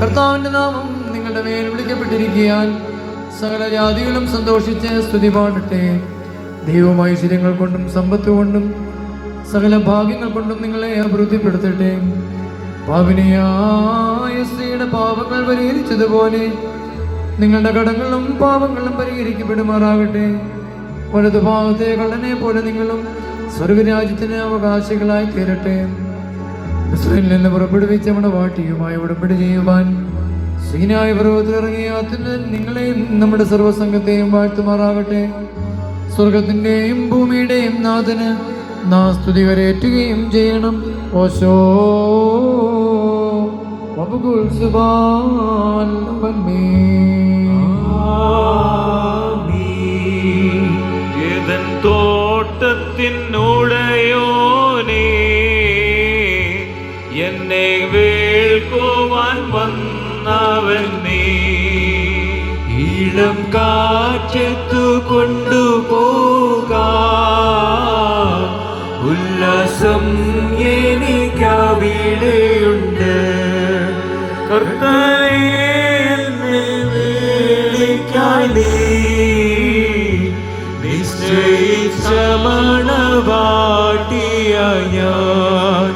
കർത്താവിന്റെ നാമം നിങ്ങളുടെ മേൽ വിളിക്കപ്പെട്ടിരിക്കാൻ സകല ജാതികളും സന്തോഷിച്ച് സ്തുതി പാടട്ടെ. ദൈവം കൊണ്ടും സമ്പത്ത് കൊണ്ടും സകല ഭാഗ്യങ്ങൾ കൊണ്ടും നിങ്ങളെ അഭിവൃദ്ധിപ്പെടുത്തട്ടെ. പാപിനിയായ സ്ത്രീയുടെ പാപങ്ങൾ പരിഹരിച്ചതുപോലെ നിങ്ങളുടെ കടങ്ങളും പാപങ്ങളും പരിഹരിക്കപ്പെടുമാറാകട്ടെ. വലതുഭാഗത്തെ കള്ളനെ പോലെ നിങ്ങളും സ്വർഗരാജ്യത്തിന് അവകാശികളായി തീരട്ടെ ഇസ്രയേലിൽ നിന്ന് പുറപ്പെടുവിച്ച നമ്മുടെ വാട്ടിയുമായി ഉടമ്പടി ചെയ്യുവാൻ സീനായ പർവതത്തിൽ ഇറങ്ങിയ അത്യുന്നതൻ നിങ്ങളെയും നമ്മുടെ സർവസംഘത്തെയും വാഴ്ത്തുമാറാകട്ടെ. സ്വർഗത്തിന്റെയും ഭൂമിയുടെയും നാഥന് നാ സ്തുതി വരേറ്റുകയും ചെയ്യണം. ഓശോ. വബുകുൽ സുബാൻ ഇളം കാറ്റത്തു കൊണ്ടുപോക. ഉല്ലാസം എനിക്കവിടെയുണ്ട്. കർത്തനെ എന്നെ വിളിക്കാൻ നീ. നിശ്ചയിച്ച മണവാട്ടിയ ഞാൻ.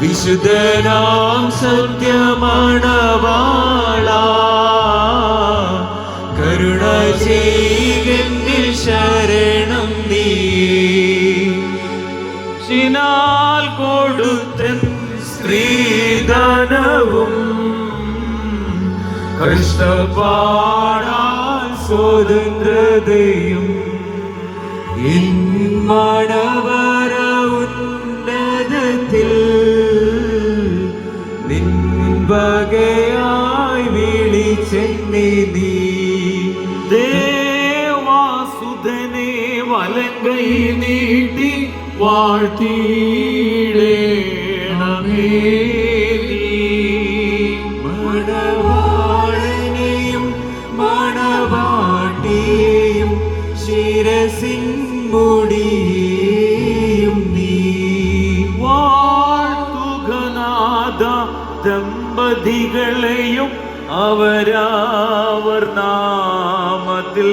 വിശുദ്ധനാം സത്യമണവാള ചെയ്യുകെന്നിൽ ശരണം നീ. ചിനാൽ കൊടുത്തൻ സ്ത്രീധനവും സ്വതന്ത്രതയും ഉന്നതത്തിൽ നിൻ വകയായി വിളിച്ചെന്നെ നീ. വലങ്കൈ നീട്ടി വാഴ്ത്തിയിടേണമേ. മണവാളനെയും മണവാട്ടിയെയും ശിരസിൻ മുടിയും നീ വാഴ്ത്തുകനാഥ ദമ്പതികളെയും അവരാവർ നാമത്തിൽ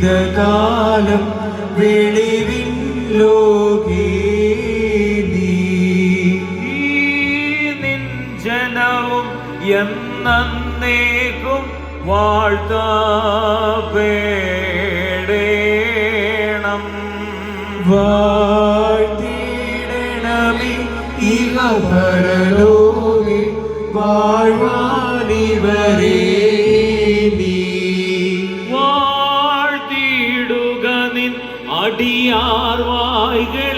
ജീവിതകാലം വെളിവിൻ ലോകേ നിൻ ജനവും എന്നേക്കും വാഴ്ത്തേടേണം വാഴ്ത്തിടണമി ഇഹ പരലോകെ വാഴ്വാനിവരേ. அடியார் வாய்கள்